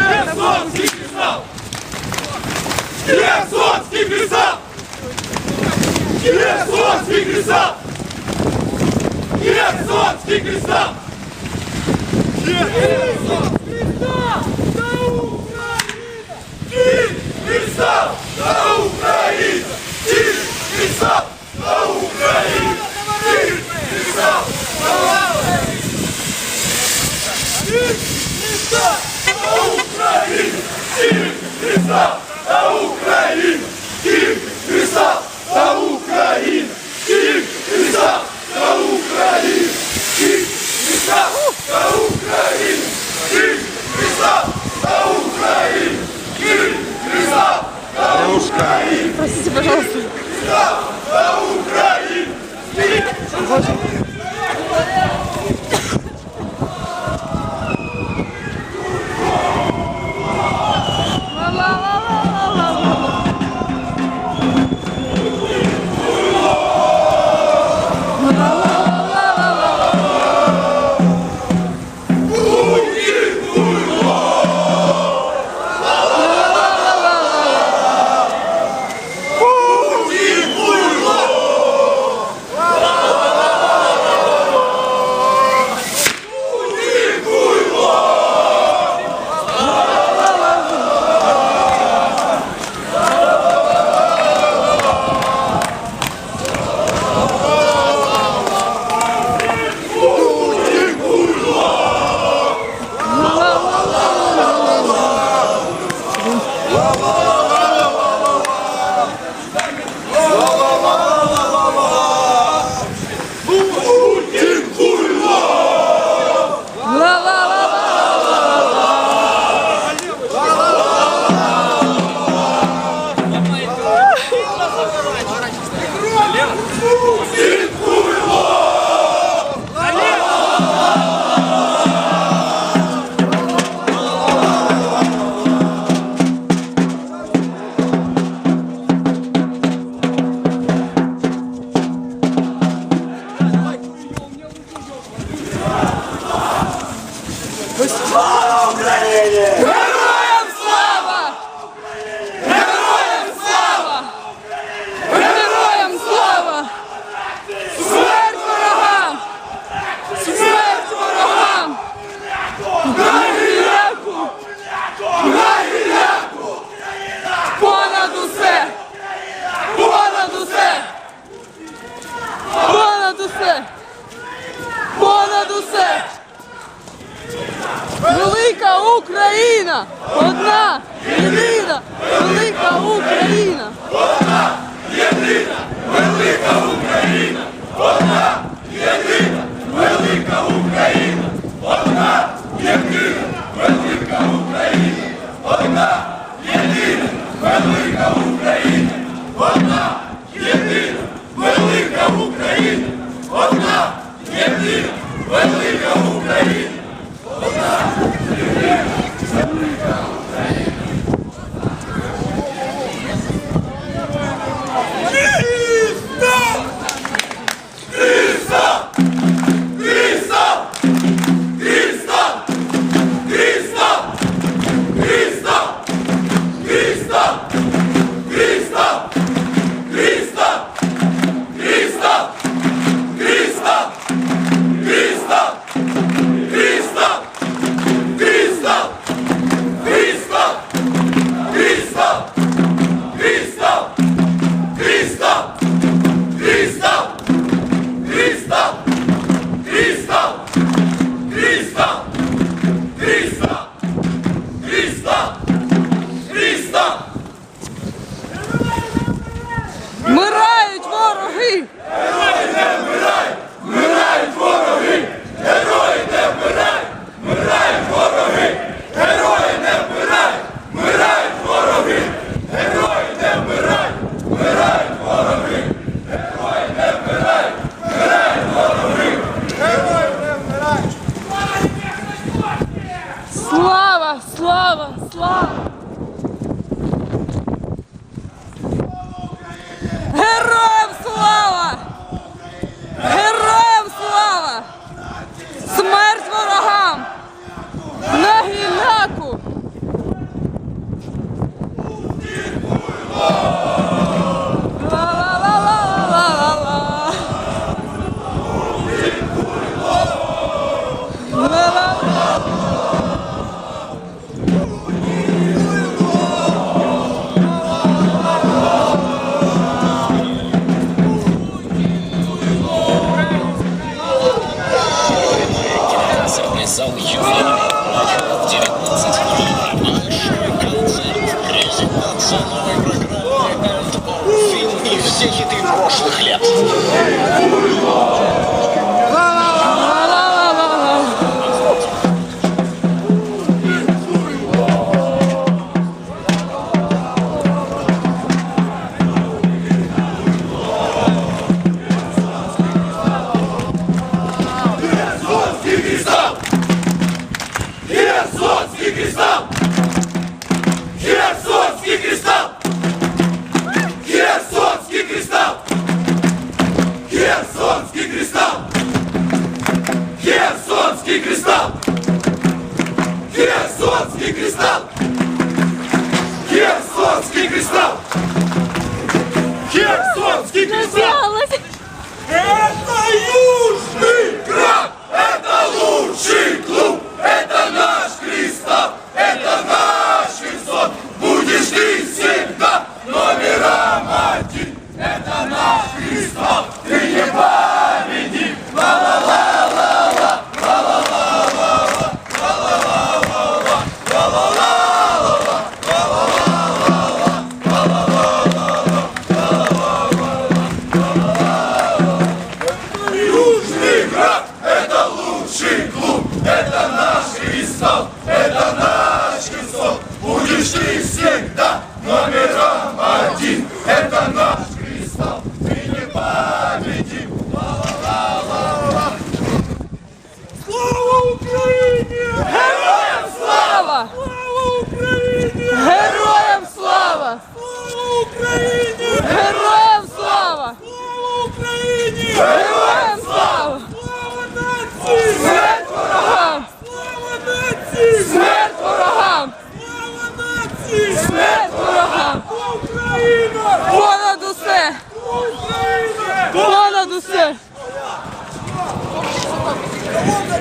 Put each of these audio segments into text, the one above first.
Херсонський кристал! Херсонський кристал! Херсонський кристал! Херсонський кристал! Херсонський кристал! Stop! Україна! все хиты прошлых лет. ну все. Колонна,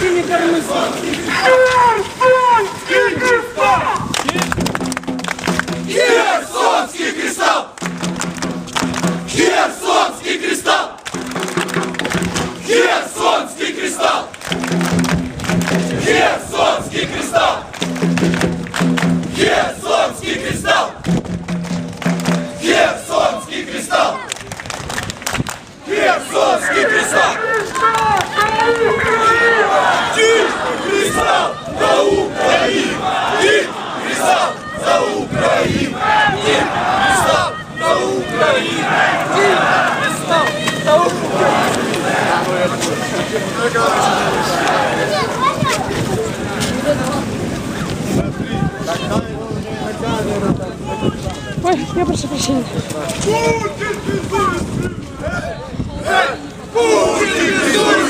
Дайте мне тормозить. Херсонский кристалл! Херсонский кристалл! Херсонский кристалл! Херсонский кристалл! Херсонский кристалл! Херсонский кристалл! Херсонский кристалл! Херсонский кристалл! Proszę, proszę. Putin, Putin, Putin, Putin,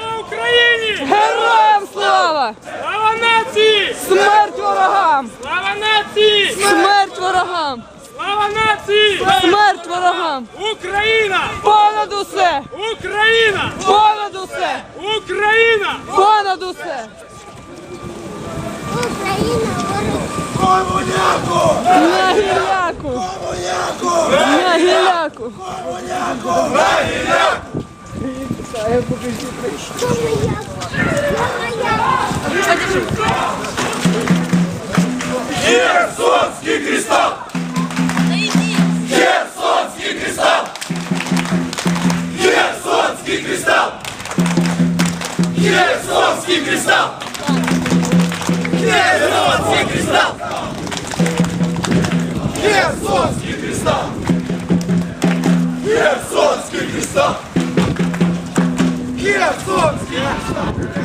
Слава Україні! Героям слава! Слава нації! Смерть ворогам! Слава нації! Смерть ворогам! Слава нації! Смерть ворогам! Україна! Понад усе! Україна! Понад усе! Україна! Понад усе! Україна! Комуняку! На гіляку! Комуняку! На гіляку! Комуняку! На гіляку! Сая, покажи прийшов. Херсонський кристал! Херсонський кристал! Херсонський кристал! Херсонський кристал! Херсонський кристал! Херсонський кристал! Херсонський кристал! Girassol! Girassol!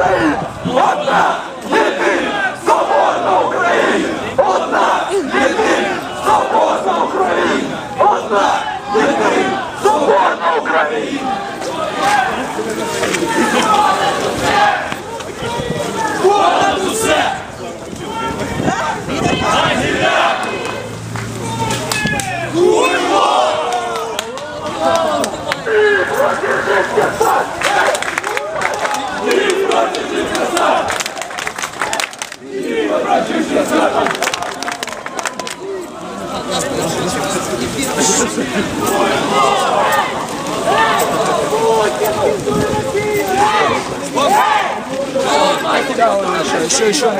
Україна! Одна єдина соборна Україна! Одна єдина соборна Україна! Одна єдина соборна Україна! Понад усе! На гіляку! Уймо! Ти проти життя! витягували, що.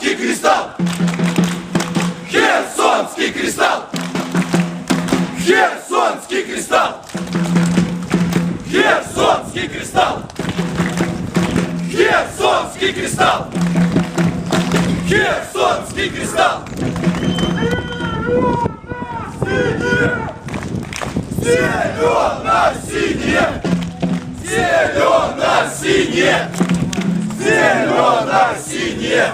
Херсонский кристалл! Херсонский кристалл! Херсонский кристалл! Херсонский кристалл! Херсонский кристалл! Херсонский кристалл! Синие! Зелено-синее! Зелено-синее! Зелено-синее!